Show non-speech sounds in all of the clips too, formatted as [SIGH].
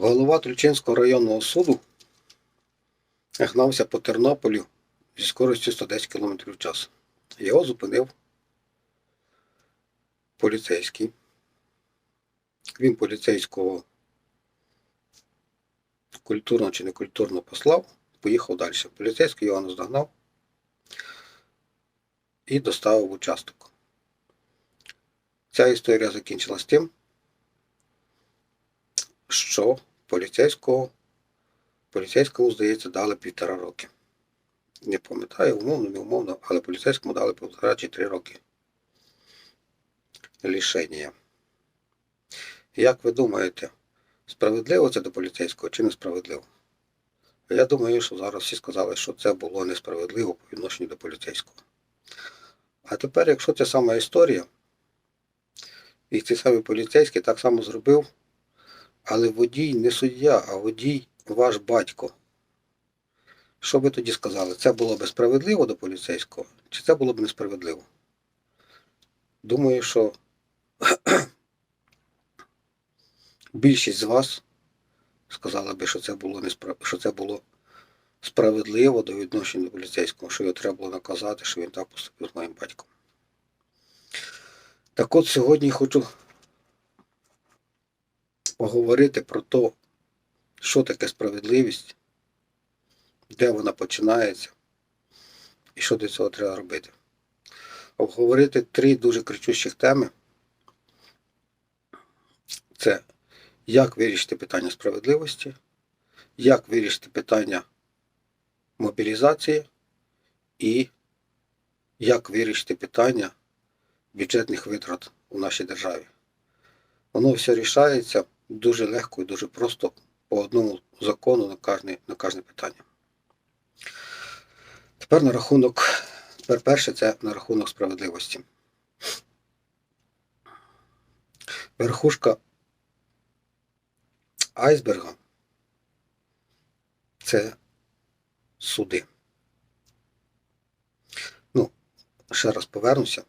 Голова Тульчинського районного суду гнався по Тернополю зі скоростю 110 км в час. Його зупинив поліцейський. Він поліцейського культурно чи некультурно послав, поїхав далі. Поліцейський його наздогнав і доставив участок. Ця історія закінчилась тим, що поліцейського, поліцейському, здається, дали півтора роки. Не пам'ятаю, умовно, не умовно, але поліцейському дали півтора чи три роки лишення. Як ви думаєте, справедливо це до поліцейського чи несправедливо? Я думаю, що зараз всі сказали, що це було несправедливо по відношенню до поліцейського. А тепер, якщо ця сама історія, і цей самий поліцейський так само зробив, але водій не суддя, а водій ваш батько. Що ви тоді сказали? Це було б справедливо до поліцейського, чи це було б несправедливо? Думаю, що [CLEARS THROAT] більшість з вас сказала би, що це було несправ... що це було справедливо до відношення до поліцейського, що його треба було наказати, що він так поступив з моїм батьком. Так от сьогодні хочу поговорити про те, що таке справедливість, де вона починається і що для цього треба робити. Обговорити три дуже кричущих теми. Це як вирішити питання справедливості, як вирішити питання мобілізації і як вирішити питання бюджетних витрат у нашій державі. Воно все рішається дуже легко і дуже просто по одному закону на кожне, на кожне питання. Тепер на рахунок, тепер перше це на рахунок справедливості. Верхушка айсберга це суди. Ну, ще раз повернуся.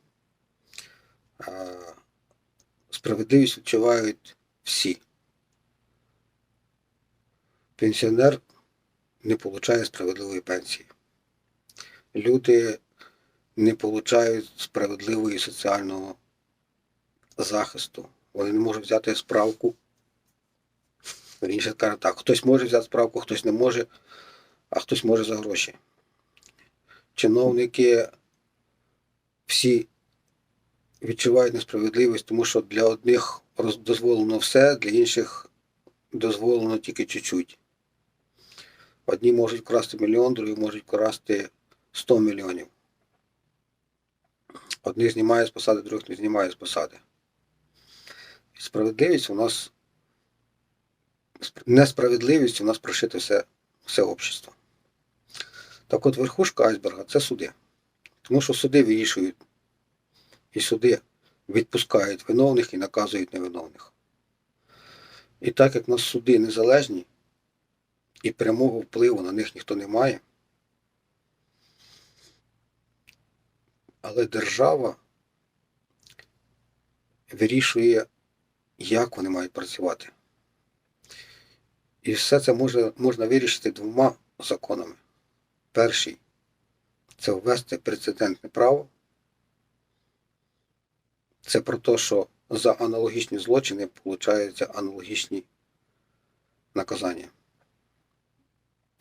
Справедливість відчувають всі. Пенсіонер не отримує справедливої пенсії. Люди не отримують справедливої соціального захисту. Вони не можуть взяти справку. Верніше каже так, хтось може взяти справку, хтось не може, а хтось може за гроші. Чиновники всі відчувають несправедливість, тому що для одних дозволено все, для інших дозволено тільки чуть-чуть. Одні можуть вкрасти мільйон, другі можуть вкрасти 100 мільйонів. Одні знімають з посади, других не знімають з посади. Справедливість у нас несправедливість у нас прошите все, все общество. Так от верхушка айсберга це суди. Тому що суди вирішують і суди відпускають виновних і наказують невиновних. І так як у нас суди незалежні і прямого впливу на них ніхто не має, але держава вирішує, як вони мають працювати. І все це може, можна вирішити двома законами. Перший це ввести прецедентне право. Це про те, що за аналогічні злочини получаються аналогічні наказання.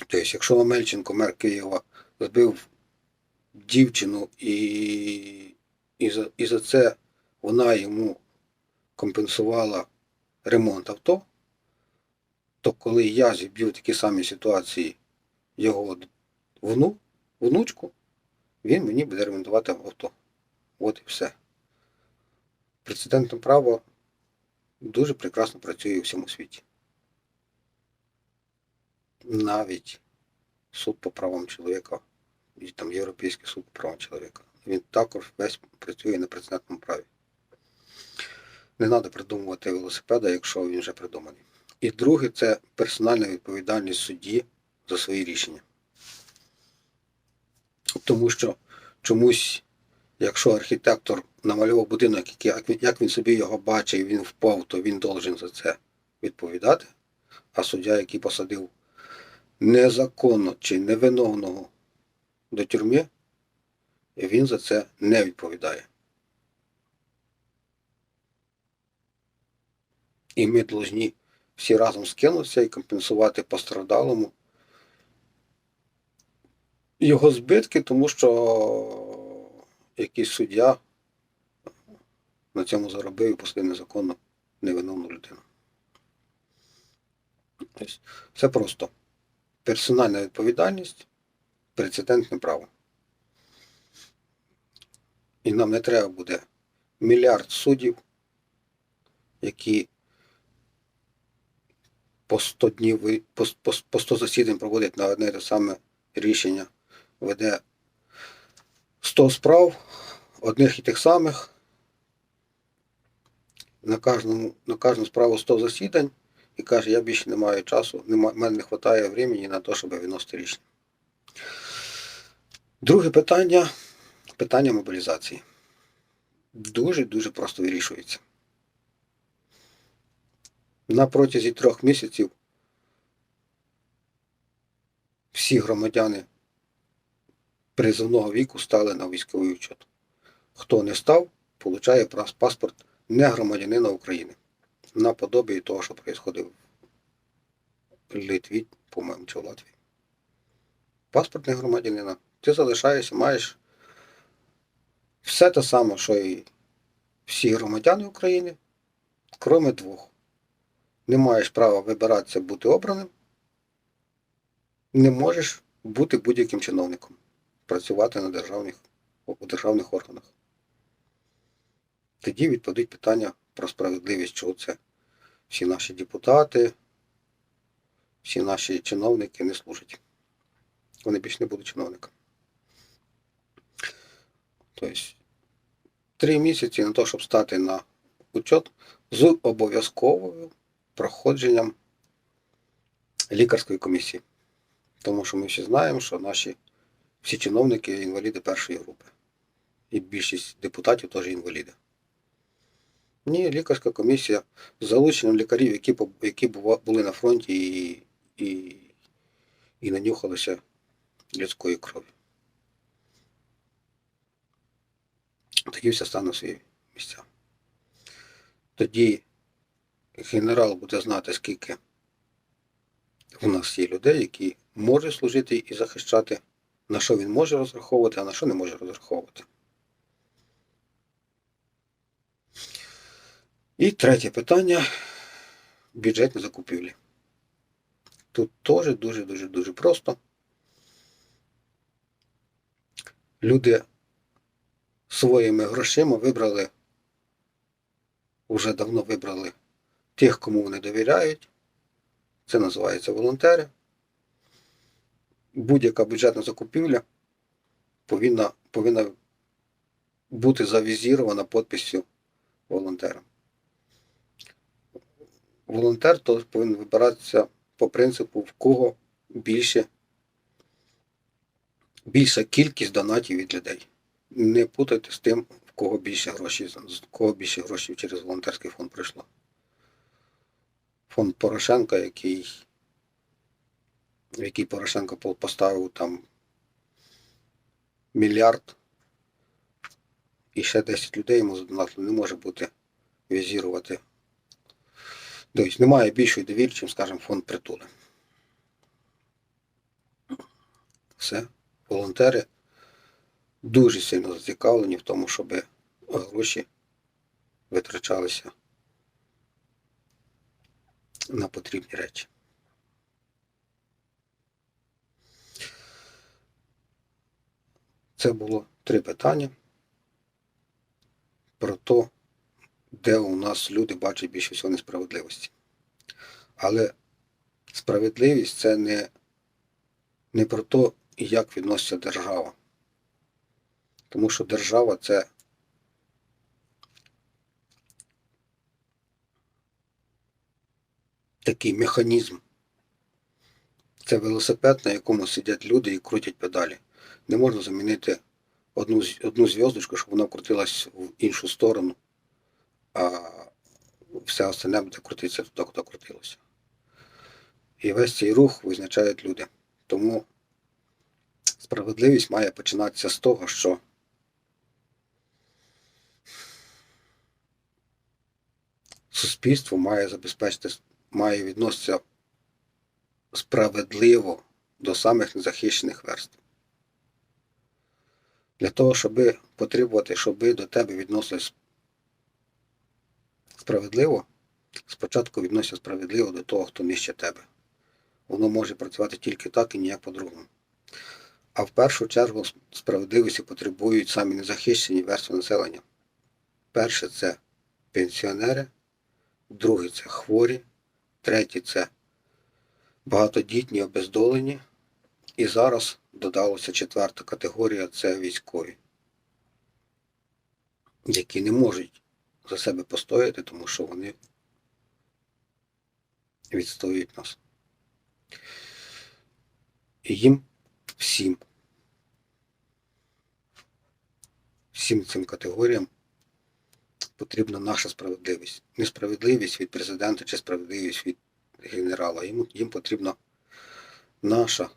Тобто, якщо Омельченко, мер Києва, збив дівчину і, і, за, і за це вона йому компенсувала ремонт авто, то коли я зіб'ю в такій самій ситуації його вну, внучку, він мені буде ремонтувати авто. От і все. Прецедентне право дуже прекрасно працює у всьому світі. Навіть суд по правам чоловіка, і там Європейський суд по правам чоловіка. Він також весь працює на прецедентному праві. Не треба придумувати велосипеда, якщо він вже придуманий. І друге це персональна відповідальність судді за свої рішення. Тому що чомусь, якщо архітектор намалював будинок, як він, собі його бачив, він впав, то він должен за це відповідати. а суддя, який посадив незаконно чи невиновного до тюрми, він за це не відповідає. І ми повинні всі разом скинутися і компенсувати постраждалому його збитки, тому що якийсь суддя на цьому заробив і посадив незаконно невиновну людину. Тобто Це просто персональна відповідальність, прецедентне право. І нам не треба буде мільярд суддів, які по 100 днів по, по, по 100 засідань проводять на одне і те саме рішення, веде 100 справ, одних і тих самих. На кожному, на кожну справу 100 засідань і каже, я більше не маю часу, в мене не вистачає времени на те, щоб виносити рішення. Друге питання питання мобілізації. Дуже-дуже просто вирішується. На протязі трьох місяців всі громадяни призовного віку стали на військовий учет. Хто не став, получає паспорт не громадянина України. Наподобі того, що відбувається в Литві, по-моєму, чи в Латвії. Паспорт не громадянина. Ти залишаєшся, маєш все те саме, що і всі громадяни України, кроме двох. Не маєш права вибиратися бути обраним, не можеш бути будь-яким чиновником, працювати на державних, у державних органах. Тоді відпадуть питання про справедливість, це всі наші депутати, всі наші чиновники не служать. Вони більше не будуть чиновниками. Тобто, три місяці на те, щоб стати на учет з обов'язковою проходженням лікарської комісії. Тому що ми всі знаємо, що наші всі чиновники інваліди першої групи. І більшість депутатів теж інваліди. Ні, лікарська комісія з залученням лікарів, які, які були на фронті і, і, і нанюхалися людської крові. Тоді все стане в свої місця. Тоді генерал буде знати, скільки в нас є людей, які можуть служити і захищати, на що він може розраховувати, а на що не може розраховувати. І третє питання бюджетні закупівлі. Тут теж дуже-дуже дуже просто. Люди своїми грошима вибрали, вже давно вибрали тих, кому вони довіряють. Це називається волонтери. Будь-яка бюджетна закупівля повинна, повинна бути завізірована підписю волонтера. Волонтер то повинен вибиратися по принципу, в кого більше, більша кількість донатів від людей. Не путайте з тим, в кого більше грошей, з кого більше грошей через волонтерський фонд прийшло. Фонд Порошенка, який, в який Порошенко поставив там мільярд, і ще 10 людей йому задонатили, не може бути візірувати. Тобто немає більшої довіри, чим, скажімо, фонд притули. Все. Волонтери дуже сильно зацікавлені в тому, щоб гроші витрачалися на потрібні речі. Це було три питання про те, де у нас люди бачать більше всього несправедливості. Але справедливість це не, не про те, як відноситься держава. Тому що держава це такий механізм. Це велосипед, на якому сидять люди і крутять педалі. Не можна замінити одну, одну зв'язочку, щоб вона крутилась в іншу сторону, а все остальне буде крутитися туди, куди крутилося. І весь цей рух визначають люди. Тому справедливість має починатися з того, що суспільство має забезпечити, має відноситися справедливо до самих незахищених верств. Для того, щоб потребувати, щоб до тебе відносились справедливо, спочатку відносяться справедливо до того, хто нижче тебе. Воно може працювати тільки так і ніяк по-другому. А в першу чергу справедливості потребують самі незахищені верстви населення. Перше це пенсіонери, друге це хворі, третє це багатодітні обездолені. І зараз додалася четверта категорія це військові, які не можуть за себе постояти, тому що вони відстоюють нас. І їм всім, всім цим категоріям потрібна наша справедливість. Не справедливість від президента чи справедливість від генерала. Їм, їм потрібна наша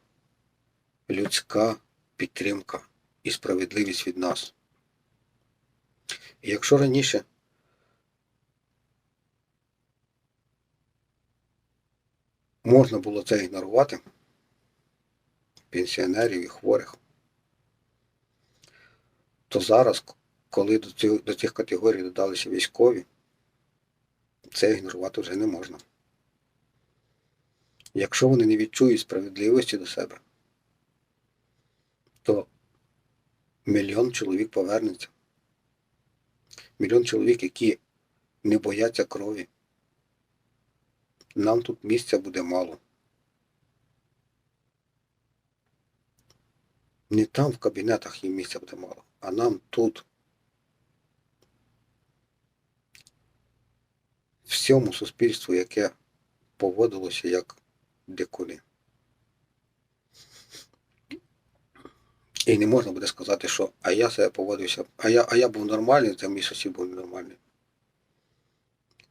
людська підтримка і справедливість від нас. І якщо раніше можна було це ігнорувати, пенсіонерів і хворих, то зараз, коли до цих, до цих категорій додалися військові, це ігнорувати вже не можна. Якщо вони не відчують справедливості до себе, то мільйон чоловік повернеться. Мільйон чоловік, які не бояться крові. Нам тут місця буде мало. Не там в кабінетах їм місця буде мало, а нам тут. Всьому суспільству, яке поводилося як дикуни. І не можна буде сказати, що а я себе поводився, а я, а я був нормальний, це мій сусід був ненормальний.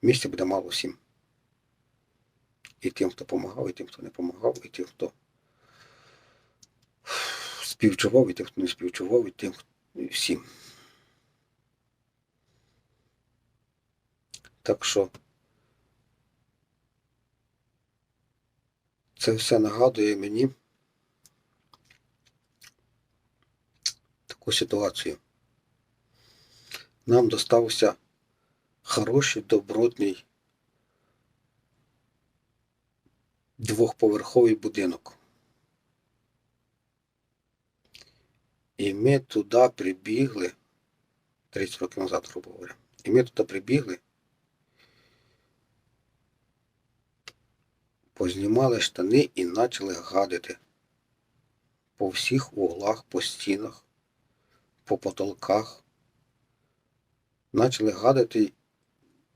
Місця буде мало всім. І тим, хто допомагав, і тим, хто не допомагав, і тим, хто співчував, і тим, хто не співчував, і тим, хто... і всім. Так що це все нагадує мені таку ситуацію. Нам достався хороший, добротний двохповерховий будинок. І ми туди прибігли 30 років назад, грубо говоря. І ми туди прибігли, познімали штани і почали гадити по всіх углах, по стінах, по потолках. Почали гадити,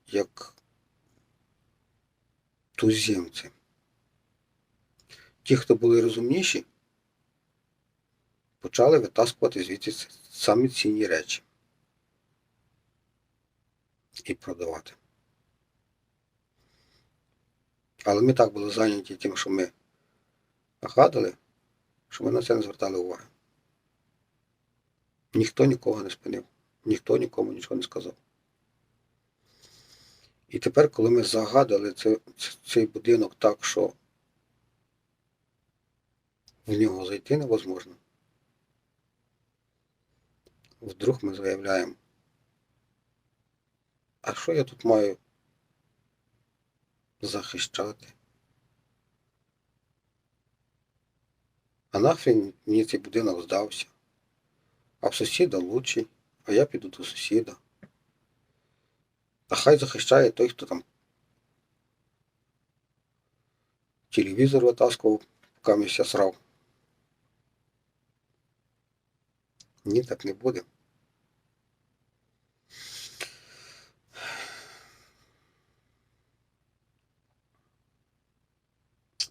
як туземці. Ті, хто були розумніші, почали витаскувати звідси самі цінні речі і продавати. Але ми так були зайняті тим, що ми гадали, що ми на це не звертали уваги. Ніхто нікого не спинив, ніхто нікому нічого не сказав. І тепер, коли ми загадали цей, будинок так, що в нього зайти невозможно, вдруг ми заявляємо, а що я тут маю захищати? А нахрен мені цей будинок здався? А в сусіда лучший, а я піду до сусіда. А хай захищає той, хто там телевізор витаскував, поки місця срав. Ні, так не буде.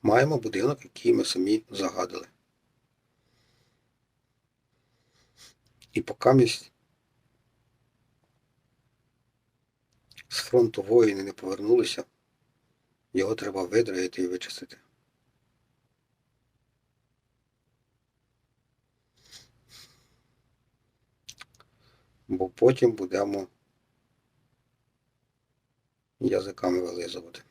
Маємо будинок, який ми самі загадили. І поки місць з фронту воїни не повернулися, його треба видраїти і вичистити. Бо потім будемо язиками вилизувати.